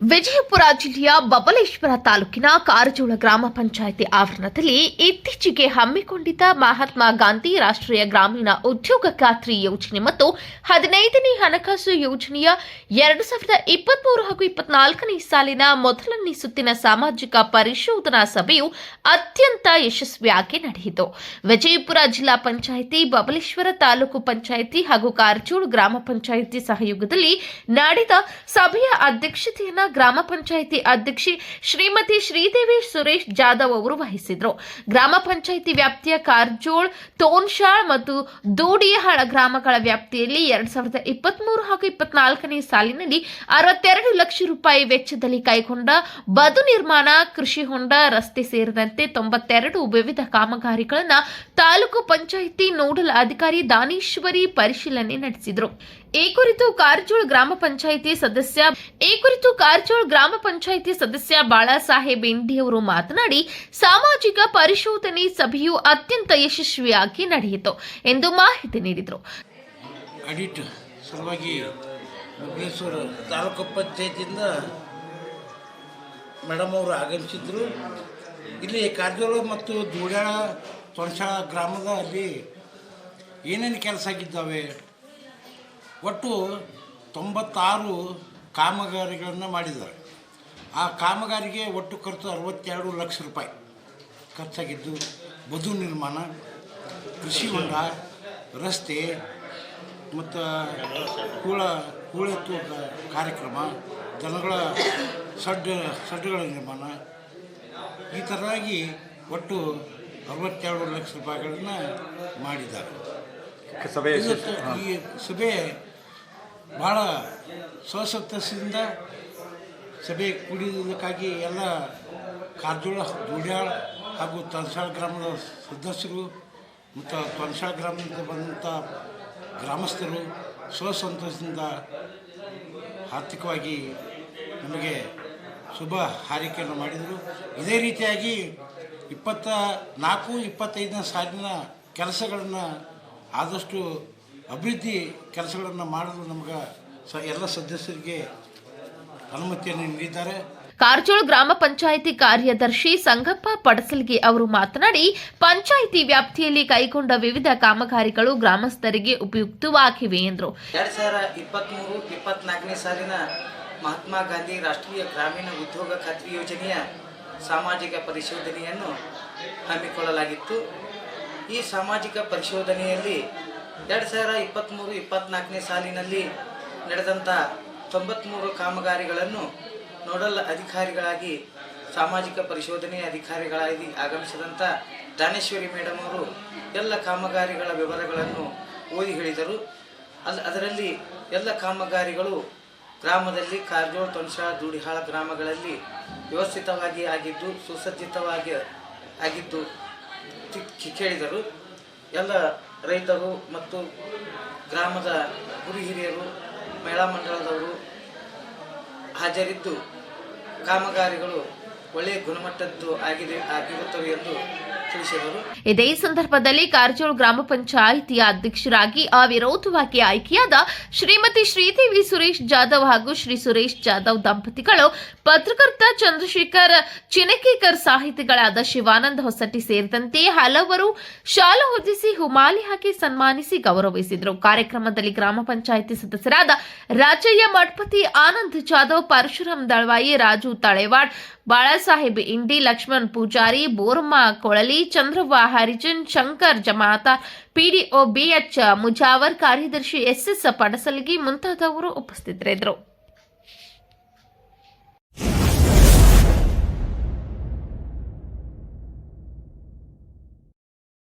ವಿಜಯಪುರ ಜಿಲ್ಲೆಯ ಬಬಲೇಶ್ವರ ತಾಲೂಕಿನ ಕಾರಜೋಳ ಗ್ರಾಮ ಪಂಚಾಯಿತಿ ಆವರಣದಲ್ಲಿ ಇತ್ತೀಚೆಗೆ ಹಮ್ಮಿಕೊಂಡಿದ್ದ ಮಹಾತ್ಮ ಗಾಂಧಿ ರಾಷ್ಟ್ರೀಯ ಗ್ರಾಮೀಣ ಉದ್ಯೋಗ ಖಾತ್ರಿ ಯೋಜನೆ ಮತ್ತು ಹದಿನೈದನೇ ಹಣಕಾಸು ಯೋಜನೆಯ ಎರಡು ಸಾವಿರದ ಇಪ್ಪತ್ಮೂರು ಹಾಗೂ ಇಪ್ಪತ್ನಾಲ್ಕನೇ ಸಾಲಿನ ಮೊದಲನೇ ಸುತ್ತಿನ ಸಾಮಾಜಿಕ ಪರಿಶೋಧನಾ ಸಭೆಯು ಅತ್ಯಂತ ಯಶಸ್ವಿಯಾಗಿ ನಡೆಯಿತು. ವಿಜಯಪುರ ಜಿಲ್ಲಾ ಪಂಚಾಯಿತಿ, ಬಬಲೇಶ್ವರ ತಾಲೂಕು ಪಂಚಾಯಿತಿ ಹಾಗೂ ಕಾರಜೋಳ ಗ್ರಾಮ ಪಂಚಾಯಿತಿ ಸಹಯೋಗದಲ್ಲಿ ನಡೆದ ಸಭೆಯ ಅಧ್ಯಕ್ಷತೆಯನ್ನ ಗ್ರಾಮ ಪಂಚಾಯಿತಿ ಅಧ್ಯಕ್ಷೆ ಶ್ರೀಮತಿ ಶ್ರೀದೇವಿ ಸುರೇಶ್ ಜಾಧವ್ ಅವರು ವಹಿಸಿದ್ರು. ಗ್ರಾಮ ಪಂಚಾಯಿತಿ ವ್ಯಾಪ್ತಿಯ ಕಾರ್ಜೋಳ್, ತೋನ್ಶಾಳ್ ಮತ್ತು ದೂಡಿಯಹಾಳ ಗ್ರಾಮಗಳ ವ್ಯಾಪ್ತಿಯಲ್ಲಿ ಎರಡ್ ಸಾವಿರದ ಇಪ್ಪತ್ಮೂರು ಹಾಗೂ ಇಪ್ಪತ್ನಾಲ್ಕನೇ ಸಾಲಿನಲ್ಲಿ ಅರವತ್ತೆರಡು ಲಕ್ಷ ರೂಪಾಯಿ ವೆಚ್ಚದಲ್ಲಿ ಕೈಗೊಂಡ ಬದು ನಿರ್ಮಾಣ, ಕೃಷಿ ಹೊಂಡ, ರಸ್ತೆ ಸೇರಿದಂತೆ ತೊಂಬತ್ತೆರಡು ವಿವಿಧ ಕಾಮಗಾರಿಗಳನ್ನು ತಾಲೂಕು ಪಂಚಾಯಿತಿ ನೋಡಲ್ ಅಧಿಕಾರಿ ದಾನೇಶ್ವರಿ ಪರಿಶೀಲನೆ ನಡೆಸಿದರು. ಈ ಕುರಿತು ಕಾರಜೋಳ ಗ್ರಾಮ ಪಂಚಾಯಿತಿ ಸದಸ್ಯ, ಈ ಕುರಿತು ಕಾರಜೋಳ ಗ್ರಾಮ ಪಂಚಾಯಿತಿ ಸದಸ್ಯ ಬಾಳಾಸಾಹೇಬ್ ಇಂಡಿ ಅವರು ಮಾತನಾಡಿ, ಸಾಮಾಜಿಕ ಪರಿಶೋಧನೆ ಸಭೆಯು ಅತ್ಯಂತ ಯಶಸ್ವಿಯಾಗಿ ನಡೆಯಿತು ಎಂದು ಮಾಹಿತಿ ನೀಡಿದರು. ಅಡಿಟ್ ಸಲುವಾಗಿ ಬಬಲೇಶ್ವರ ತಾಲೂಕು ಪಂಚಾಯತಿಯಿಂದ ಮೇಡಮ್ ಅವರು ಆಗಮಿಸಿದ್ರು. ಇಲ್ಲಿ ಕಾರ್ಜೋಳ ಮತ್ತು ದೂಡ್ಯಾಳ ತೊಣಸಾಳ ಗ್ರಾಮದ ಅಲ್ಲಿ ಏನೇನು ಕೆಲಸ ಆಗಿದ್ದಾವೆ? ಒಟ್ಟು ತೊಂಬತ್ತಾರು ಕಾಮಗಾರಿಗಳನ್ನು ಮಾಡಿದ್ದಾರೆ. ಆ ಕಾಮಗಾರಿಗೆ ಒಟ್ಟು ಖರ್ಚು ಅರವತ್ತೆರಡು ಲಕ್ಷ ರೂಪಾಯಿ. ಖರ್ಚಾಗಿದ್ದು ಬದು ನಿರ್ಮಾಣ, ಕೃಷಿ ಹೊಂಡ, ರಸ್ತೆ ಮತ್ತು ಕೂಳ ಕೂಳೆತ್ತುವ ಕಾರ್ಯಕ್ರಮ, ಜನಗಳ ಸಡ್ಡ, ಸಡ್ಡುಗಳ ನಿರ್ಮಾಣ. ಈ ಥರವಾಗಿ ಒಟ್ಟು ಅರವತ್ತೆರಡು ಲಕ್ಷ ರೂಪಾಯಿಗಳನ್ನು ಮಾಡಿದ್ದಾರೆ. ಸಭೆ ಇವತ್ತು ಈ ಸಭೆ ಭಾಳ ಸ್ವಸತ್ತಸದಿಂದ ಸಭೆ ಕೂಡಿದಕ್ಕಾಗಿ ಎಲ್ಲ ಕಾರ್ಜೋಳ ದುಡ್ಯಾಳ್ ಹಾಗೂ ತನಸಾಳ ಗ್ರಾಮದ ಸದಸ್ಯರು ಮತ್ತು ತನಸಾಳ ಗ್ರಾಮದಿಂದ ಬಂದಂಥ ಗ್ರಾಮಸ್ಥರು ಸ್ವಸಂತಸದಿಂದ ಆರ್ಥಿಕವಾಗಿ ನಮಗೆ ಶುಭ ಹಾರೈಕೆಯನ್ನು ಮಾಡಿದರು. ಇದೇ ರೀತಿಯಾಗಿ ಇಪ್ಪತ್ತ ನಾಲ್ಕು ಇಪ್ಪತ್ತೈದನೇ ಸಾಲಿನ ಕೆಲಸಗಳನ್ನು ಆದಷ್ಟು ಅಭಿವೃದ್ಧಿ ಕೆಲಸಗಳನ್ನು ಮಾಡಲು ನಮಗೆ ಸ ಎಲ್ಲ ಸದಸ್ಯರಿಗೆ ಅನುಮತಿಯನ್ನು ನೀಡಿದ್ದಾರೆ. ಕಾರಜೋಳ ಗ್ರಾಮ ಪಂಚಾಯಿತಿ ಕಾರ್ಯದರ್ಶಿ ಸಂಗಪ್ಪ ಪಡಸಲ್ಗಿ ಅವರು ಮಾತನಾಡಿ ಪಂಚಾಯಿತಿ ವ್ಯಾಪ್ತಿಯಲ್ಲಿ ಕೈಗೊಂಡ ವಿವಿಧ ಕಾಮಗಾರಿಗಳು ಗ್ರಾಮಸ್ಥರಿಗೆ ಉಪಯುಕ್ತವಾಗಿವೆ ಎಂದರು. ಎರಡ್ ಸಾವಿರ ಇಪ್ಪತ್ತ್ಮೂರು ಇಪ್ಪತ್ನಾಲ್ಕನೇ ಸಾಲಿನ ಮಹಾತ್ಮ ಗಾಂಧಿ ರಾಷ್ಟ್ರೀಯ ಗ್ರಾಮೀಣ ಉದ್ಯೋಗ ಖಾತ್ರಿ ಯೋಜನೆಯ ಸಾಮಾಜಿಕ ಪರಿಶೋಧನೆಯನ್ನು ಹಮ್ಮಿಕೊಳ್ಳಲಾಗಿತ್ತು. ಈ ಸಾಮಾಜಿಕ ಪರಿಶೋಧನೆಯಲ್ಲಿ ಎರಡು ಸಾವಿರ ಇಪ್ಪತ್ತ್ಮೂರು ಇಪ್ಪತ್ನಾಲ್ಕನೇ ಸಾಲಿನಲ್ಲಿ ನಡೆದಂಥ ತೊಂಬತ್ತ್ಮೂರು ಕಾಮಗಾರಿಗಳನ್ನು ನೋಡಲ್ ಅಧಿಕಾರಿಗಳಾಗಿ, ಸಾಮಾಜಿಕ ಪರಿಶೋಧನೆ ಅಧಿಕಾರಿಗಳಾಗಿ ಆಗಮಿಸಿದಂಥ ದಾನೇಶ್ವರಿ ಮೇಡಮ್ ಅವರು ಎಲ್ಲ ಕಾಮಗಾರಿಗಳ ವಿವರಗಳನ್ನು ಓದಿ ಹೇಳಿದರು. ಅಲ್ಲಿ ಅದರಲ್ಲಿ ಎಲ್ಲ ಕಾಮಗಾರಿಗಳು ಗ್ರಾಮದಲ್ಲಿ ಕಾರ್ಜೋಳ ತೊಣಸಾಳ ದೂಡಿಹಾಳ ಗ್ರಾಮಗಳಲ್ಲಿ ವ್ಯವಸ್ಥಿತವಾಗಿ ಆಗಿದ್ದು, ಸುಸಜ್ಜಿತವಾಗಿ ಆಗಿದ್ದು ಕೇಳಿದರು. ಎಲ್ಲ ರೈತರು ಮತ್ತು ಗ್ರಾಮದ ಗುರು ಹಿರಿಯರು ಮಹಿಳಾ ಮಂಡಳದವರು ಹಾಜರಿದ್ದು. ಕಾಮಗಾರಿಗಳು ಒಳ್ಳೆಯ ಗುಣಮಟ್ಟದ್ದು ಆಗಿದೆ, ಆಗಿರುತ್ತವೆ ಎಂದು ಇದೇ ಸಂದರ್ಭದಲ್ಲಿ ಕಾರಜೋಳ ಗ್ರಾಮ ಪಂಚಾಯಿತಿಯ ಅಧ್ಯಕ್ಷರಾಗಿ ಅವಿರೋಧವಾಗಿ ಆಯ್ಕೆಯಾದ ಶ್ರೀಮತಿ ಶ್ರೀದೇವಿ ಸುರೇಶ್ ಜಾಧವ್ ಹಾಗೂ ಶ್ರೀ ಸುರೇಶ್ ಜಾಧವ್ ದಂಪತಿಗಳು ಪತ್ರಕರ್ತ ಚಂದ್ರಶೇಖರ್ ಚಿನಕೇಕರ್ ಸಾಹಿತಿಗಳಾದ ಶಿವಾನಂದ ಹೊಸಟ್ಟಿ ಸೇರಿದಂತೆ ಹಲವರು ಶಾಲು ಹೊದಿಸಿ ಹುಮಾಲಿ ಹಾಕಿ ಸನ್ಮಾನಿಸಿ ಗೌರವಿಸಿದರು. ಕಾರ್ಯಕ್ರಮದಲ್ಲಿ ಗ್ರಾಮ ಪಂಚಾಯಿತಿ ಸದಸ್ಯರಾದ ರಾಜಯ್ಯ ಮಠಪತಿ ಆನಂದ್ ಜಾಧವ್, ಪರಶುರಾಮ್ ದಳವಾಯಿ, ರಾಜು ತಳೆವಾಡ್ ಬಾಳಾಸಾಹೇಬ್, ಇಂಡಿ ಲಕ್ಷ್ಮಣ್, ಪೂಜಾರಿ ಬೋರ್ಮಾ, ಕೊಳಲಿ ಚಂದ್ರವ್ವ ಹರಿಜನ್ ಶಂಕರ್, ಜಮಾತ, ಪಿಡಿಒ, ಬಿಎಚ್, ಮುಜಾವರ್ ಕಾರ್ಯದರ್ಶಿ ಎಸ್ಎಸ್ ಪಡಸಲ್ಗಿ ಮುಂತಾದವರು ಉಪಸ್ಥಿತರಿದ್ದರು.